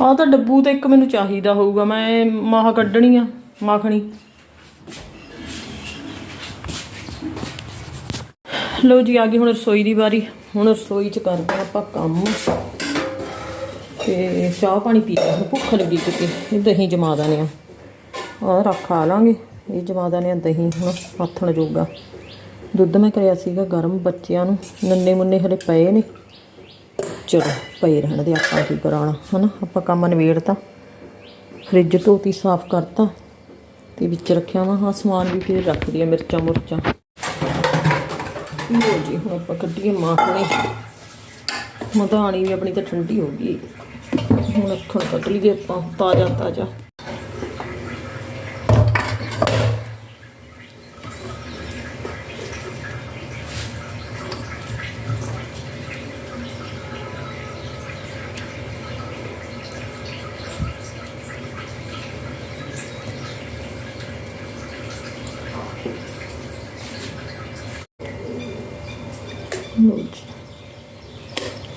ਆਹ ਤਾਂ ਡੱਬੂ ਤੇ ਇੱਕ ਮੈਨੂੰ ਚਾਹੀਦਾ ਹੋਊਗਾ, ਮੈਂ ਮਾਹ ਕੱਢਣੀ ਆ, ਮੱਖਣੀ। ਲੋ ਜੀ, ਆ ਗਈ ਹੁਣ ਰਸੋਈ ਦੀ ਵਾਰੀ। ਹੁਣ ਰਸੋਈ 'ਚ ਕਰਦੇ ਹਾਂ ਆਪਾਂ ਕੰਮ। ਤੇ ਚਾਹ ਪਾਣੀ ਪੀ ਲਿਆ ਹੁਣ ਭੁੱਖ ਲੱਗੀ ਕਿਤੇ, ਇਹ ਦਹੀਂ ਜਮਾ ਦਾਨੇ ਆ। ਆਹ ਰੱਖ ਆ ਲਾਂਗੇ, ਇਹ ਜਮਾ ਦਾਨੇ ਆ ਦਹੀਂ, ਹੁਣ ਹੱਥਣ ਜੋਗਾ। ਦੁੱਧ ਮੈਂ ਕਰਿਆ ਸੀਗਾ ਗਰਮ ਬੱਚਿਆਂ ਨੂੰ, ਨੰਨੇ ਮੁੰਨੇ ਹਲੇ ਪਏ ਨੇ। ਚਲੋ ਪਏ ਰਹਿਣ ਦੇ, ਆਪਾਂ ਕੀ ਕਰਾਉਣਾ, ਹਨਾ? ਆਪਾਂ ਕੰਮ ਨਿਬੇੜਤਾ, ਫ੍ਰਿਜ ਧੋਤੀ, ਸਾਫ਼ ਕਰਤਾ, ਤੇ ਵਿੱਚ ਰੱਖਿਆ ਵਾ, ਹਾਂ, ਸਮਾਨ ਵੀ ਫਿਰ ਰੱਖ ਦਿਆ ਮਿਰਚਾਂ ਮੁਰਚਾਂ। ਲੋ ਜੀ, ਹੁਣ ਆਪਾਂ ਕੱਢੀਏ ਮਾਖਣੀ। ਮਧਾਣੀ ਵੀ ਆਪਣੀ ਤਾਂ ਠੰਡੀ ਹੋ ਗਈ। ਹੁਣ ਅੱਖਾਂ ਕੱਢ ਲਈਏ ਆਪਾਂ ਤਾਜ਼ਾ ਤਾਜ਼ਾ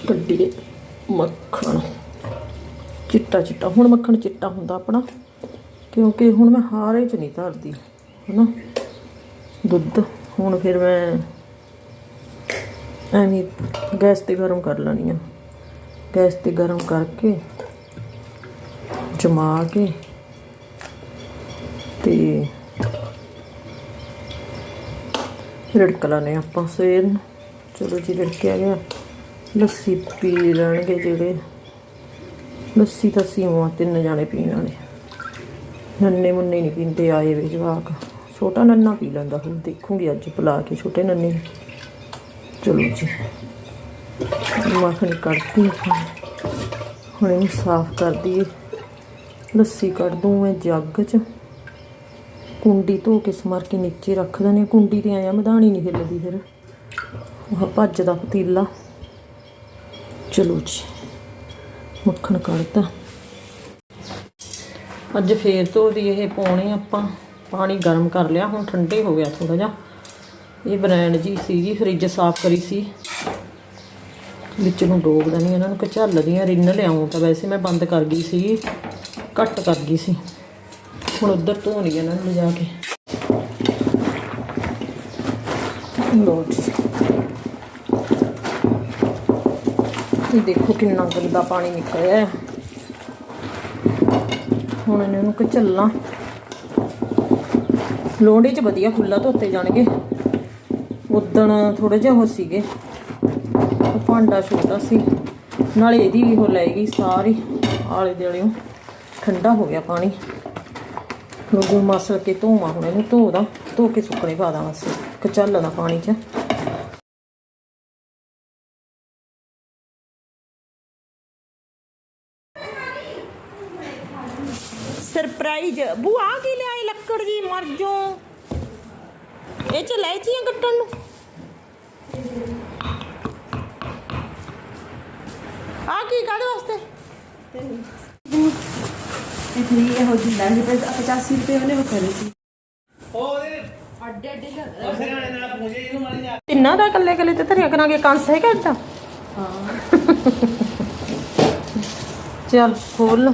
ਕੱਢੀਏ ਮੱਖਣ। ਚਿੱਟਾ ਚਿੱਟਾ। ਹੁਣ ਮੱਖਣ ਚਿੱਟਾ ਹੁੰਦਾ ਆਪਣਾ, ਕਿਉਂਕਿ ਹੁਣ ਮੈਂ ਹਾਰੇ ਚ ਨਹੀਂ ਧਰਦੀ, ਹਨਾ? ਦੁੱਧ। ਹੁਣ ਫਿਰ ਮੈਂ ਐਵੇਂ ਗੈਸ ਤੇ ਗਰਮ ਕਰ ਲੈਣੀ ਆ। ਗੈਸ ਤੇ ਗਰਮ ਕਰਕੇ ਜਮਾ ਕੇ ਤੇ ਰਿੜਕ ਲਾਣੇ ਆਪਾਂ ਸਵੇਰ ਨੂੰ। ਚਲੋ ਜੀ ਰਿੜਕਿਆ ਗਿਆ। ਲੱਸੀ ਪੀ ਲੈਣਗੇ ਜਿਹੜੇ। ਲੱਸੀ ਤਾਂ ਸੀਮਾ ਤਿੰਨ ਜਾਣੇ ਪੀਣ ਵਾਲੇ। ਨੰਨੇ ਮੁੰਨੇ ਨਹੀਂ ਪੀਂਦੇ, ਆਏ ਵੇ ਜਵਾਕ। ਛੋਟਾ ਨੰਨਾ ਪੀ ਲੈਂਦਾ ਹੁਣ, ਦੇਖੂੰਗੀ ਅੱਜ ਪਿਲਾ ਕੇ ਛੋਟੇ ਨੰਨੇ ਚਲੋ ਜੀ। ਮੱਖਣੀ ਕੱਢਦੀ ਆਪਾਂ। ਹੁਣ ਇਹਨੂੰ ਸਾਫ਼ ਕਰਦੀ ਲੱਸੀ ਕੱਢ ਦੂੰ ਮੈਂ ਜੱਗ 'ਚ। ਕੁੰਡੀ ਧੋ ਕੇ ਸਮਰ ਕੇ ਨੀਚੇ ਰੱਖ ਦਿੰਦੇ ਹਾਂ। ਕੁੰਡੀ ਤੇ ਆਇਆ ਮਧਾਣੀ ਨਹੀਂ ਹਿੱਲਦੀ ਫਿਰ। ਉਹ ਭੱਜਦਾ ਪਤੀਲਾ। ਚਲੋ ਜੀ, ਮੱਖਣ ਕੱਢਤਾ। ਅੱਜ ਫੇਰ ਤੋਂ ਦੀ ਇਹ ਪਾਉਣੇ ਆਪਾਂ, ਪਾਣੀ ਗਰਮ ਕਰ ਲਿਆ, ਹੁਣ ਠੰਡੇ ਹੋ ਗਿਆ ਥੋੜਾ ਜਿਹਾ। ਇਹ ਬ੍ਰਾਂਡ ਜੀ ਸੀਗੀ, ਫ੍ਰਿਜ ਸਾਫ਼ ਕਰੀ ਸੀ। ਵਿੱਚ ਨੂੰ ਡੋਬ ਨਹੀਂ ਇਹਨਾਂ ਨੂੰ ਕਚੱਲਦੀਆਂ ਰਿੰਨ ਲਿਆਉਂ ਤਾਂ ਵੈਸੇ ਮੈਂ ਬੰਦ ਕਰ ਗਈ ਸੀ, ਘੱਟ ਕਰ ਗਈ ਸੀ। ਹੁਣ ਉਧਰ ਧੋਣੀ ਇਹਨਾਂ ਨੂੰ ਲਿਜਾ ਕੇ। ਲੋ ਜੀ। ਦੇਖੋ ਕਿੰਨਾ ਗੰਦਾ ਪਾਣੀ ਨਿਕਲਿਆ ਹੈ। ਹੁਣ ਇਹਨਾਂ ਨੂੰ ਕਚੱਲਾਂ ਲੋਹੜੀ 'ਚ ਵਧੀਆ ਖੁੱਲਾ ਧੋਤੇ ਜਾਣਗੇ। ਉਦਣ ਥੋੜੇ ਜਿਹਾ ਹੋ ਸੀਗੇ। ਭਾਂਡਾ ਛੋਟਾ ਸੀ। ਨਾਲੇ ਇਹਦੀ ਵੀ ਹੋ ਲੈ ਗਈ ਸਾਰੀ। ਆਲੇ ਦੁਆਲਿਓਂ ਠੰਡਾ ਹੋ ਗਿਆ ਪਾਣੀ। ਲੋਗੂ ਮਸਲ ਕੇ ਧੋਵਾਂ ਹੁਣ ਇਹਨੂੰ ਧੋਦਾ ਧੋ ਕੇ ਸੁੱਕਣੇ ਪਾ ਦਾਂ ਬਸ ਕਚੱਲ ਦਾ ਪਾਣੀ 'ਚ। ਸਰਪ੍ਰਾਈਜ਼ ਬੂਆ ਕੀ ਲਿਆਏ ਲੱਕੜ ਜੀ? ਮਰ ਜੋ। ਇਹ ਚ ਲੈਚੀਆਂ ਕੱਟਣ ਨੂੰ। ਆ ਕੀ ਕਾਦੇ ਵਾਸਤੇ? ਇਤਨੀ ਇਹੋ ਜਿਹੀ ਲੈਂਜ ਤੇ 85 ਰੁਪਏ ਉਹਨੇ ਉਹ ਕਰੇ ਸੀ ਉਹਦੇ ਅੱਡੇ ਅੱਡੇ ਉਸੇ ਨਾਲ ਨਾਲ ਇਹਨੂੰ ਮਾਰੀ ਜਾ ਤਿੰਨਾਂ ਦਾ ਇਕੱਲੇ ਇਕੱਲੇ ਤੇ ਧਰਿਆ ਕਰਾਂਗੇ ਕੰਸ ਹੈ ਕਰਦਾ ਹਾਂ। ਚਲ ਖੋਲ।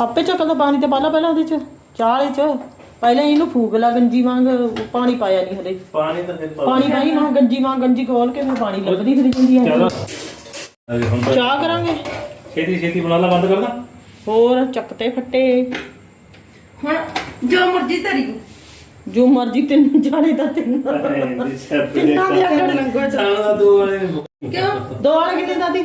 ਆਪੇ ਚੱਕ ਲਓ ਪਾਣੀ ਤੇ ਪਾ ਪਹਿਲਾਂ ਉਹਦੇ ਚ ਚਾਹ ਚ। ਪਹਿਲਾਂ ਇਹਨੂੰ ਫੂਕ ਲਾ ਗੰਜੀ ਵਾਂਗ ਪਾਣੀ ਪਾਇਆ ਨਹੀਂ ਹਲੇ। ਪਾਣੀ ਤਾਂ ਫਿਰ ਪਾਣੀ ਪਾਈ ਨਾ ਗੰਜੀ ਵਾਂਗ ਗੰਜੀ ਖੋਲ ਕੇ ਮੈਂ ਪਾਣੀ ਲੱਭਦੀ ਫਿਰ ਜਾਂਦੀ ਹੈ ਚਾਹ ਕਰਾਂਗੇ। ਛੇਤੀ ਛੇਤੀ ਬਣਾ ਲਾ ਬੰਦ ਕਰਦਾ ਹੋਰ ਚੱਕਤੇ ਫੱਟੇ। ਹੁਣ ਜੋ ਮਰਜ਼ੀ ਧਰੀ। ਜੋ ਮਰਜ਼ੀ ਤੈਨੂੰ ਜਾਣੇ ਤਾਂ ਤੈਨੂੰ। ਤਿੰਨਾਂ ਦੇ ਅੱਡ ਅੱਡ ਕਿਉਂ? ਦੋ ਵਾਲੇ ਕਿਤੇ ਦਾਦੀ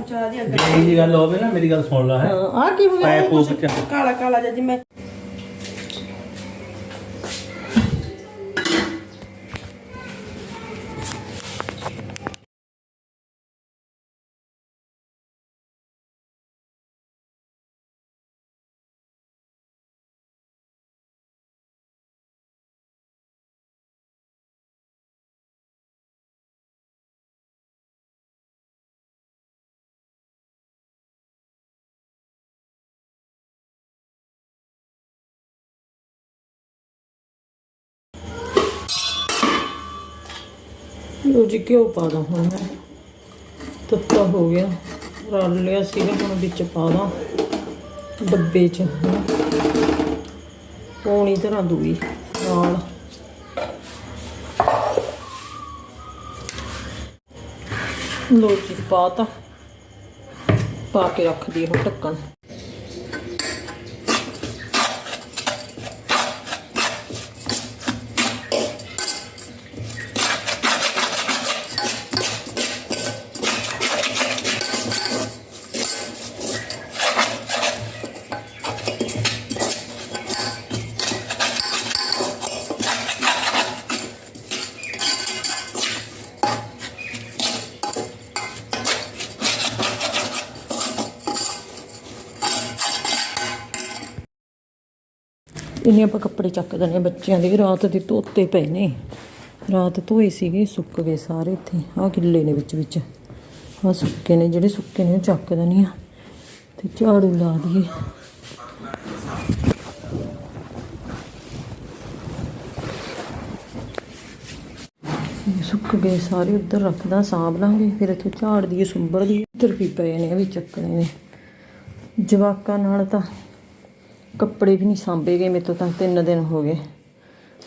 ਚਾਹ ਦੀ ਅੱਗ ਜੇ ਇਹ ਜੀ ਗੱਲ ਹੋਵੇ ਨਾ ਮੇਰੀ ਗੱਲ ਸੁਣ ਲੈ ਹੈ। ਆ ਕੀ ਪੂਪ ਚ ਕਾਲਾ ਕਾਲਾ ਜਿਹਾ ਜਿਵੇਂ ਲੋ ਜੀ ਘਿਓ ਪਾ ਦਾਂ ਹੁਣ ਮੈਂ। ਤੱਤਾ ਹੋ ਗਿਆ। ਰਲ ਲਿਆ ਸੀਗਾ, ਹੁਣ ਵਿੱਚ ਪਾ ਦਾਂ ਡੱਬੇ 'ਚ। ਹਨਾ। ਪੌਣੀ ਤਰ੍ਹਾਂ ਦੂਈ ਨਾਲ। ਲੋ ਜੀ, ਪਾ ਤਾ। ਪਾ ਕੇ ਰੱਖ ਦਈਏ ਹੁਣ ਢੱਕਣ। ਇਹਨੇ ਆਪਾਂ ਕੱਪੜੇ ਚੱਕ ਦਨੇ ਬੱਚਿਆਂ ਦੇ ਰਾਤ ਦੇ ਧੋਤੇ ਪਏ ਨੇ। ਰਾਤ ਧੋਏ ਸੀਗੇ, ਸੁੱਕ ਗਏ ਸਾਰੇ ਇੱਥੇ। ਆਹ ਗਿੱਲੇ ਨੇ ਵਿੱਚ ਵਿੱਚ। ਆਹ ਸੁੱਕੇ ਨੇ, ਜਿਹੜੇ ਸੁੱਕੇ ਨੇ ਉਹ ਚੱਕ ਦਨੀ ਆ। ਤੇ ਝਾੜੂ ਲਾ ਦਈਏ। ਸੁੱਕ ਗਏ ਸਾਰੇ, ਉੱਧਰ ਰੱਖਦਾ ਸਾਂਭ ਲਾਂਗੇ। ਫਿਰ ਇੱਥੋਂ ਝਾੜ ਦੀਏ ਸੁੰਬੜ ਦੀ ਇੱਧਰ ਵੀ ਪਏ ਨੇ ਵੀ ਚੱਕਣੇ ਨੇ। ਜਵਾਕਾਂ ਨਾਲ ਤਾਂ ਕੱਪੜੇ ਵੀ ਨਹੀਂ ਸਾਂਭੇ ਗਏ, ਮੇਰੇ ਤੋਂ ਤਾਂ ਤਿੰਨ ਦਿਨ ਹੋ ਗਏ।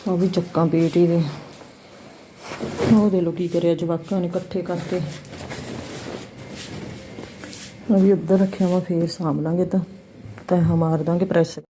ਉਹ ਵੀ ਚੱਕਾਂ ਬੇਟੀ ਦੇ। ਉਹ ਦੇ ਲੋ ਕੀ ਕਰਿਆ ਜਵਾਕਾਂ ਨੇ ਇਕੱਠੇ ਕਰਕੇ। ਉਹ ਵੀ ਉੱਧਰ ਰੱਖਿਆ ਵਾ, ਫੇਰ ਸਾਂਭ ਲਾਂਗੇ ਤਾਂ। ਤੈਂ ਮਾਰ ਦਾਂਗੇ ਪ੍ਰੈਸ